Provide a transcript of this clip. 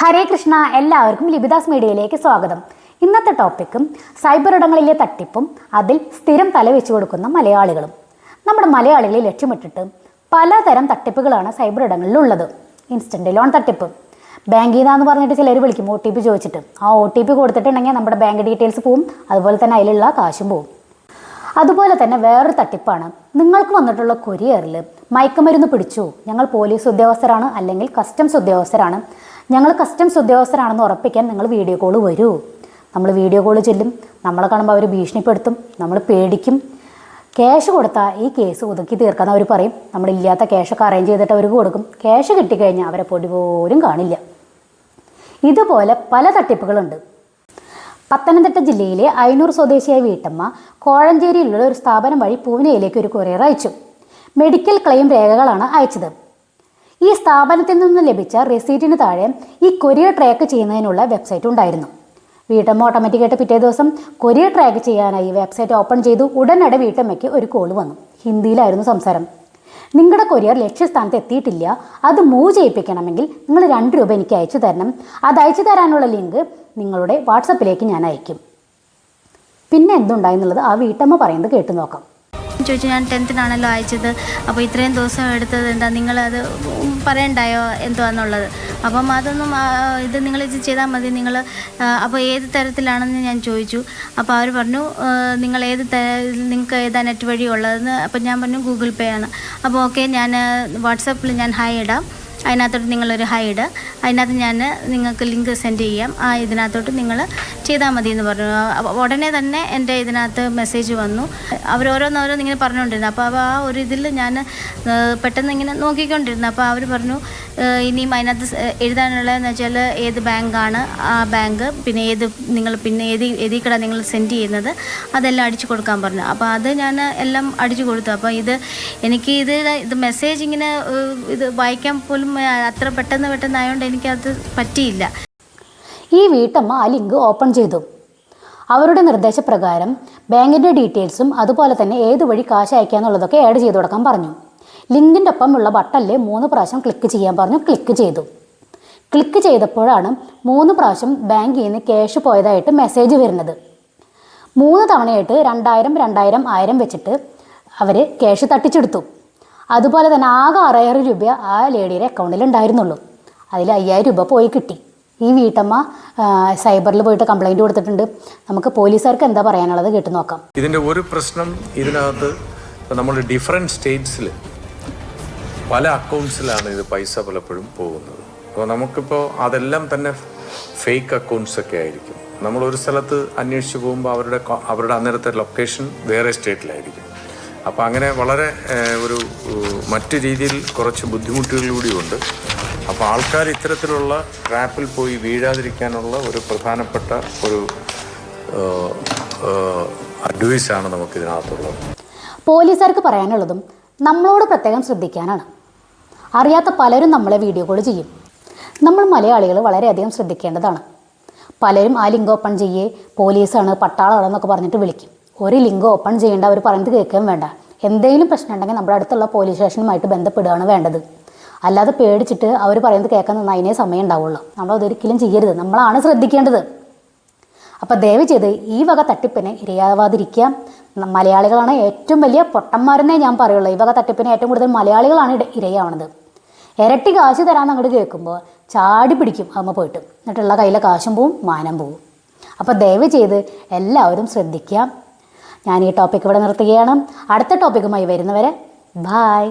ഹരേ കൃഷ്ണ എല്ലാവർക്കും ലിബിദാസ് മീഡിയയിലേക്ക് സ്വാഗതം. ഇന്നത്തെ ടോപ്പിക്കും സൈബർ ഇടങ്ങളിലെ തട്ടിപ്പും അതിൽ സ്ഥിരം തലവെച്ചു കൊടുക്കുന്ന മലയാളികളും. നമ്മുടെ മലയാളികളെ ലക്ഷ്യമിട്ടിട്ട് പലതരം തട്ടിപ്പുകളാണ് സൈബർ ഇടങ്ങളിലുള്ളത്. ഇൻസ്റ്റന്റ് ലോൺ തട്ടിപ്പ്. ബാങ്കിൽ നിന്നാന്ന് പറഞ്ഞിട്ട് ചിലർ വിളിക്കും ഒ ടി പി ചോദിച്ചിട്ട്. ആ ഒ ടി പി കൊടുത്തിട്ടുണ്ടെങ്കിൽ നമ്മുടെ ബാങ്ക് ഡീറ്റെയിൽസ് പോവും അതുപോലെ തന്നെ അതിലുള്ള കാശും പോവും. അതുപോലെ തന്നെ വേറൊരു തട്ടിപ്പാണ്. നിങ്ങൾക്ക് വന്നിട്ടുള്ള കൊരിയറിൽ മയക്കുമരുന്ന് പിടിച്ചു. ഞങ്ങൾ പോലീസ് ഉദ്യോഗസ്ഥരാണ് അല്ലെങ്കിൽ കസ്റ്റംസ് ഉദ്യോഗസ്ഥരാണ്. ഞങ്ങൾ കസ്റ്റംസ് ഉദ്യോഗസ്ഥരാണെന്ന് ഉറപ്പിക്കാൻ നിങ്ങൾ വീഡിയോ കോൾ വരൂ. നമ്മൾ വീഡിയോ കോൾ ചെല്ലും. നമ്മളെ കാണുമ്പോൾ അവർ ഭീഷണിപ്പെടുത്തും. നമ്മൾ പേടിക്കും. ക്യാഷ് കൊടുത്താൽ ഈ കേസ് ഒതുക്കി തീർക്കാൻ അവർ പറയും. നമ്മളില്ലാത്ത ക്യാഷൊക്കെ അറേഞ്ച് ചെയ്തിട്ട് അവർക്ക് കൊടുക്കും. ക്യാഷ് കിട്ടിക്കഴിഞ്ഞാൽ അവരെ പൊടി പോലും കാണില്ല. ഇതുപോലെ പല തട്ടിപ്പുകളുണ്ട്. പത്തനംതിട്ട ജില്ലയിലെ അയനൂർ സ്വദേശിയായ വീട്ടമ്മ കോഴഞ്ചേരിയിലുള്ള ഒരു സ്ഥാപനം വഴി പൂനെയിലേക്ക് ഒരു കൊറിയർ അയച്ചു. മെഡിക്കൽ ക്ലെയിം രേഖകളാണ് അയച്ചത്. ഈ സ്ഥാപനത്തിൽ നിന്ന് ലഭിച്ച റെസീറ്റിന് താഴെ ഈ കൊറിയർ ട്രാക്ക് ചെയ്യുന്നതിനുള്ള വെബ്സൈറ്റ് ഉണ്ടായിരുന്നു. വീട്ടമ്മ ഓട്ടോമാറ്റിക്കായിട്ട് പിറ്റേ ദിവസം കൊറിയർ ട്രാക്ക് ചെയ്യാനായി വെബ്സൈറ്റ് ഓപ്പൺ ചെയ്തു. ഉടനടി വീട്ടമ്മയ്ക്ക് ഒരു കോൾ വന്നു. ഹിന്ദിയിലായിരുന്നു സംസാരം. നിങ്ങളുടെ കൊറിയർ ലക്ഷ്യസ്ഥാനത്ത് എത്തിയിട്ടില്ല. അത് മൂവ് ചെയ്യിപ്പിക്കണമെങ്കിൽ നിങ്ങൾ രണ്ട് രൂപ എനിക്ക് അയച്ചു തരണം. അത് അയച്ചു തരാനുള്ള ലിങ്ക് നിങ്ങളുടെ വാട്സപ്പിലേക്ക് ഞാൻ അയക്കും. പിന്നെ എന്തുണ്ടായെന്നുള്ളത് ആ വീട്ടമ്മ പറയുന്നത് കേട്ടു നോക്കാം. ചോദിച്ചു ഞാൻ ടെൻത്തിനാണല്ലോ അയച്ചത്. അപ്പോൾ ഇത്രയും ദിവസം എടുത്തത് എന്താ? നിങ്ങളത് പറയണ്ടായോ? എന്തുവാന്നുള്ളത്. അപ്പം അതൊന്നും ഇത് നിങ്ങൾ ഇത് ചെയ്താൽ മതി. നിങ്ങൾ അപ്പോൾ ഏത് തരത്തിലാണെന്ന് ഞാൻ ചോദിച്ചു. അപ്പോൾ അവർ പറഞ്ഞു നിങ്ങൾ ഏത് നിങ്ങൾക്ക് ഏതാ നെറ്റ് വഴി ഉള്ളതെന്ന്. അപ്പം ഞാൻ പറഞ്ഞു ഗൂഗിൾ പേ ആണ്. അപ്പോൾ ഓക്കെ ഞാൻ വാട്സാപ്പിൽ ഞാൻ ഹായ് ഇടാം. അതിനകത്തോട്ട് നിങ്ങളൊരു ഹൈഡ് അതിനകത്ത് ഞാൻ നിങ്ങൾക്ക് ലിങ്ക് സെൻഡ് ചെയ്യാം. ആ ഇതിനകത്തോട്ട് നിങ്ങൾ ചെയ്താൽ മതി എന്ന് പറഞ്ഞു ഉടനെ തന്നെ എന്റെ ഇതിനകത്ത് മെസ്സേജ് വന്നു. അവർ ഓരോന്നോരോന്ന് ഇങ്ങനെ പറഞ്ഞുകൊണ്ടിരുന്നു. അപ്പോൾ ആ ഒരു ഇതിൽ ഞാൻ പെട്ടെന്ന് ഇങ്ങനെ നോക്കിക്കൊണ്ടിരുന്നു. അപ്പോൾ അവർ പറഞ്ഞു ഇനി ഇനിയും അതിനകത്ത് എഴുതാനുള്ളതെന്ന് വെച്ചാൽ ഏത് ബാങ്കാണ് ആ ബാങ്ക് പിന്നെ ഏത് നിങ്ങൾ പിന്നെ ഏത് ഏതിൽ നിങ്ങൾ സെൻഡ് ചെയ്യുന്നത് അതെല്ലാം അടിച്ചു കൊടുക്കാൻ പറഞ്ഞു. അപ്പോൾ അത് ഞാൻ എല്ലാം അടിച്ചു കൊടുത്തു. അപ്പോൾ ഇത് എനിക്ക് ഇത് ഇത് മെസ്സേജ് ഇങ്ങനെ ഇത് വായിക്കാൻ പോലും അത്ര പെട്ടെന്ന് പെട്ടെന്ന് ആയതുകൊണ്ട് എനിക്കത് പറ്റിയില്ല. ഈ വീട്ടമ്മ ആ ലിങ്ക് ഓപ്പൺ ചെയ്തു. അവരുടെ നിർദ്ദേശപ്രകാരം ബാങ്കിന്റെ ഡീറ്റെയിൽസും അതുപോലെ തന്നെ ഏത് വഴി കാശ് അയക്കാന്നുള്ളതൊക്കെ ആഡ് ചെയ്തു കൊടുക്കാൻ പറഞ്ഞു. ലിങ്കിന്റെ ഉള്ള ബട്ടണിൽ മൂന്ന് പ്രാവശ്യം ക്ലിക്ക് ചെയ്യാൻ പറഞ്ഞു. ക്ലിക്ക് ചെയ്തു. ക്ലിക്ക് ചെയ്തപ്പോഴാണ് മൂന്ന് പ്രാവശ്യം ബാങ്കിൽ നിന്ന് ക്യാഷ് പോയതായിട്ട് മെസ്സേജ് വരുന്നത്. മൂന്ന് തവണയായിട്ട് രണ്ടായിരം രണ്ടായിരം ആയിരം വെച്ചിട്ട് അവർ ക്യാഷ് തട്ടിച്ചെടുത്തു. അതുപോലെ തന്നെ ആകെ ആറായിരം രൂപ ആ ലേഡിയുടെ അക്കൗണ്ടിൽ ഉണ്ടായിരുന്നുള്ളൂ. അതിൽ അയ്യായിരം രൂപ പോയി കിട്ടി. ഈ വീട്ടമ്മ സൈബറിൽ പോയിട്ട് കംപ്ലൈന്റ് കൊടുത്തിട്ടുണ്ട്. നമുക്ക് പോലീസുകാർക്ക് എന്താ പറയാനുള്ളത് കേട്ട് നോക്കാം. ഇതിന്റെ ഒരു പ്രശ്നം ഇതിനകത്ത് നമ്മൾ ഡിഫറെന്റ് സ്റ്റേറ്റ്സിൽ പല അക്കൗണ്ട്സിലാണ് ഇത് പൈസ പലപ്പോഴും പോകുന്നത്. അപ്പോൾ നമുക്കിപ്പോൾ അതെല്ലാം തന്നെ ഫേക്ക് അക്കൗണ്ട്സ് ഒക്കെ ആയിരിക്കും. നമ്മൾ ഒരു സ്ഥലത്ത് അന്വേഷിച്ച് പോകുമ്പോൾ അവരുടെ അവരുടെ അന്നേരത്തെ ലൊക്കേഷൻ വേറെ സ്റ്റേറ്റിലായിരിക്കും അപ്പോൾ അങ്ങനെ വളരെ ഒരു മറ്റു രീതിയിൽ കുറച്ച് ബുദ്ധിമുട്ടുകളിലൂടെയുണ്ട് അപ്പോൾ ആൾക്കാർ ഇത്തരത്തിലുള്ള ട്രാപ്പിൽ പോയി വീഴാതിരിക്കാനുള്ള ഒരു പ്രധാനപ്പെട്ട ഒരു അഡ്വൈസാണ് നമുക്കിതിനകത്തുള്ളത്. പോലീസുകാർക്ക് പറയാനുള്ളതും നമ്മളോട് പ്രത്യേകം ശ്രദ്ധിക്കാനാണ്. അറിയാത്ത പലരും നമ്മളെ വീഡിയോ കോൾ ചെയ്യും. നമ്മൾ മലയാളികൾ വളരെയധികം ശ്രദ്ധിക്കേണ്ടതാണ്. പലരും ആ ലിങ്ക് ഓപ്പൺ ചെയ്യേ പോലീസാണ് പട്ടാളമാണെന്നൊക്കെ പറഞ്ഞിട്ട് വിളിക്കും. ഒരു ലിങ്ക് ഓപ്പൺ ചെയ്യേണ്ട അവർ പറഞ്ഞിട്ട് കേൾക്കുകയും വേണ്ട. എന്തെങ്കിലും പ്രശ്നം ഉണ്ടെങ്കിൽ നമ്മുടെ അടുത്തുള്ള പോലീസ് സ്റ്റേഷനുമായിട്ട് ബന്ധപ്പെടുകയാണ് വേണ്ടത്. അല്ലാതെ പേടിച്ചിട്ട് അവർ പറയുന്നത് കേൾക്കാൻ നിന്ന് അതിനേ സമയം ഉണ്ടാവുള്ളൂ. നമ്മൾ അതൊരിക്കലും ചെയ്യരുത്. നമ്മളാണ് ശ്രദ്ധിക്കേണ്ടത്. അപ്പോൾ ദയവ് ചെയ്ത് ഈ വക തട്ടിപ്പിന് ഇരയാവാതിരിക്കുക. മലയാളികളാണ് ഏറ്റവും വലിയ പൊട്ടന്മാരെന്നേ ഞാൻ പറയുള്ളൂ. ഈ വക തട്ടിപ്പിന് ഏറ്റവും കൂടുതൽ മലയാളികളാണ് ഇരയാവണത്. ഇരട്ടി കാശ് തരാമെന്ന് അങ്ങോട്ട് കേൾക്കുമ്പോൾ ചാടി പിടിക്കും അമ്മ പോയിട്ട്. എന്നിട്ടുള്ള കയ്യിലെ കാശും പോവും മാനം പോവും. അപ്പോൾ ദയവ് ചെയ്ത് എല്ലാവരും ശ്രദ്ധിക്കുക. ഞാൻ ഈ ടോപ്പിക്ക് ഇവിടെ നിർത്തുകയാണ്. അടുത്ത ടോപ്പിക്കുമായി വരുന്നവരെ ബായ്